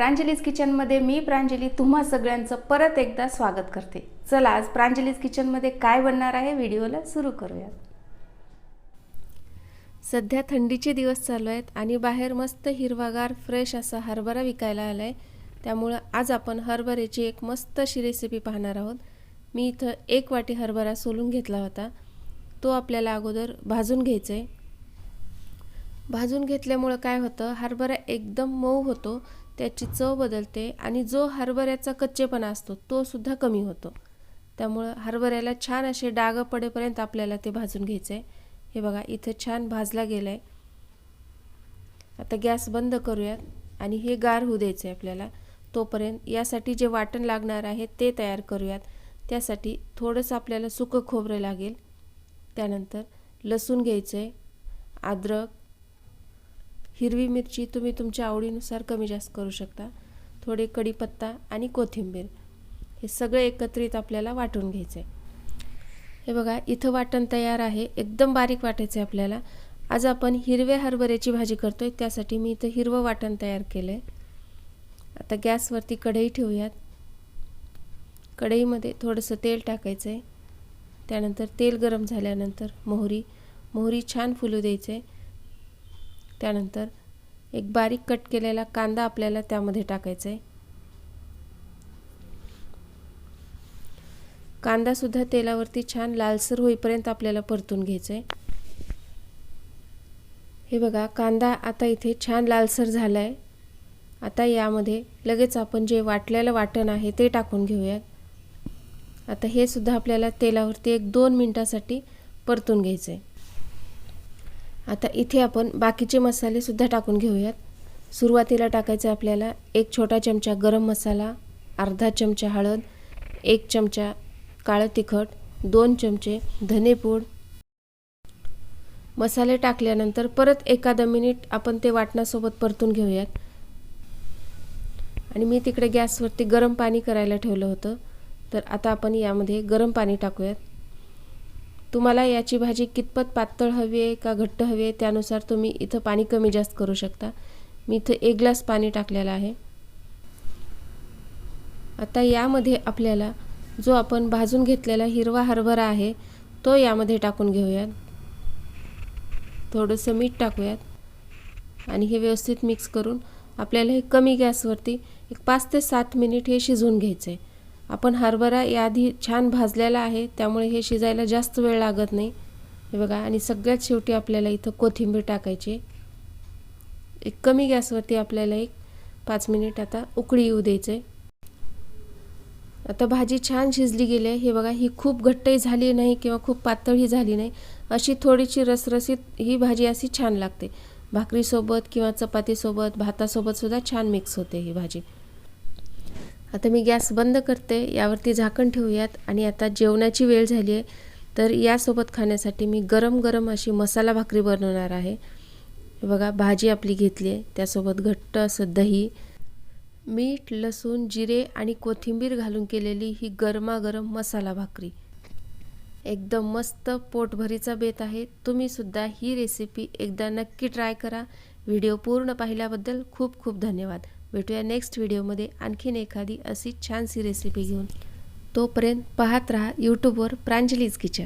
प्रांजलीज किचनमध्ये मी प्रांजली तुम्हा सगळ्यांचं परत एकदा स्वागत करते. चला आज प्रांजलीज किचनमध्ये काय बनणार आहे व्हिडिओला सुरू करूयात. सध्या थंडीचे दिवस चालू आहेत आणि बाहेर मस्त हिरवागार फ्रेश असा हरभरा विकायला आला आहे त्यामुळं आज आपण हरभऱ्याची एक मस्त अशी रेसिपी पाहणार आहोत. मी इथं एक वाटी हरभरा सोलून घेतला होता. तो आपल्याला अगोदर भाजून घ्यायचा आहे भाजून घेतल्यामुळं काय होतं हरभरा एकदम मऊ होतो. त्याची चव बदलते आणि जो हरभऱ्याचा कच्चेपणा असतो तो सुद्धा कमी होतो. त्यामुळं हरभऱ्याला छान असे डाग पडेपर्यंत आपल्याला ते भाजून घ्यायचं आहे हे बघा इथं छान भाजला गेला आहे आता गॅस बंद करूयात आणि हे गार होऊ द्यायचं आहे आपल्याला. तोपर्यंत यासाठी जे वाटण लागणार आहे ते तयार करूयात. त्यासाठी थोडंसं आपल्याला सुकं खोबरं लागेल. त्यानंतर लसूण घ्यायचं आहे अद्रक हिरवी मिरची तुम्ही तुमच्या आवडीनुसार कमी जास्त करू शकता. थोडे कढीपत्ता आणि कोथिंबीर. हे सगळे एकत्रित आपल्याला वाटून घ्यायचं. आहे हे बघा इथं वाटण तयार आहे. एकदम बारीक वाटायचं आहे आपल्याला. आज आपण हिरव्या हरभऱ्याची भाजी करतो आहे त्यासाठी मी इथं हिरवं वाटण तयार केलं आहे आता गॅसवरती कढई ठेवूयात. कढईमध्ये थोडंसं तेल टाकायचं आहे त्यानंतर तेल गरम झाल्यानंतर मोहरी. मोहरी छान फुलू द्यायचं. आहे त्यानंतर एक बारीक कट केलेला कांदा आपल्याला त्यामध्ये टाकायचा आहे कांदासुद्धा तेलावरती छान लालसर होईपर्यंत आपल्याला परतून घ्यायचं आहे हे बघा कांदा आता इथे छान लालसर झाला आहे आता यामध्ये लगेच आपण जे वाटलेलं वाटण आहे ते टाकून घेऊयात. आता हे सुद्धा आपल्याला तेलावरती एक दोन मिनटासाठी परतून घ्यायचं आहे आता इथे आपण बाकीचे मसालेसुद्धा टाकून घेऊयात. सुरुवातीला टाकायचं आपल्याला एक छोटा चमचा गरम मसाला अर्धा चमचा हळद एक चमचा काळं तिखट दोन चमचे धनेपूड मसाले टाकल्यानंतर परत एखादा मिनिट आपण ते वाटणासोबत परतून घेऊयात. आणि मी तिकडे गॅसवरती गरम पाणी करायला ठेवलं होतं. तर आता आपण यामध्ये गरम पाणी टाकूयात. तुम्हाला याची भाजी कितपत पातळ हवी आहे का घट्ट हवी आहे त्यानुसार तुम्ही इथं पाणी कमी जास्त करू शकता. मी इथं एक ग्लास पाणी टाकलेलं आहे. आता यामध्ये आपल्याला जो आपण भाजून घेतलेला हिरवा हरभरा आहे तो यामध्ये टाकून घेऊयात. थोडंसं मीठ टाकूयात. आणि हे व्यवस्थित मिक्स करून आपल्याला हे कमी गॅसवरती एक पाच ते सात मिनिट हे शिजवून घ्यायचं आहे आपण हरभरा याआधी छान भाजलेला आहे त्यामुळे हे शिजायला जास्त वेळ लागत नाही. हे बघा आणि सगळ्यात शेवटी आपल्याला इथं कोथिंबीर टाकायची एक कमी गॅसवरती आपल्याला एक पाच मिनिट आता उकळी येऊ द्यायचं आहे आता भाजी छान शिजली गेली आहे. हे बघा ही खूप घट्टही झाली नाही किंवा खूप पातळही झाली नाही. अशी थोडीशी रसरसीत ही भाजी अशी छान लागते. भाकरीसोबत किंवा चपातीसोबत भातासोबतसुद्धा छान मिक्स होते ही भाजी. आता मी गॅस बंद करते यावरती झाकण ठेवूयात आणि आता जेवणाची वेळ झाली आहे. तर यासोबत खाण्यासाठी मी गरम गरम अशी मसाला भाकरी बनवणार आहे. बघा भाजी आपली घेतली आहे. त्यासोबत घट्ट असं दही मीठ लसूण जिरे आणि कोथिंबीर घालून केलेली ही गरमागरम मसाला भाकरी. एकदम मस्त पोटभरीचा बेत आहे. तुम्हीसुद्धा ही रेसिपी एकदा नक्की ट्राय करा. व्हिडिओ पूर्ण पाहिल्याबद्दल खूप खूप धन्यवाद. भेटूया नेक्स्ट व्हिडिओमध्ये आणखीन एखादी अशी छानशी रेसिपी घेऊन. तोपर्यंत पाहत राहा यूट्यूबवर प्रांजलीज किचन.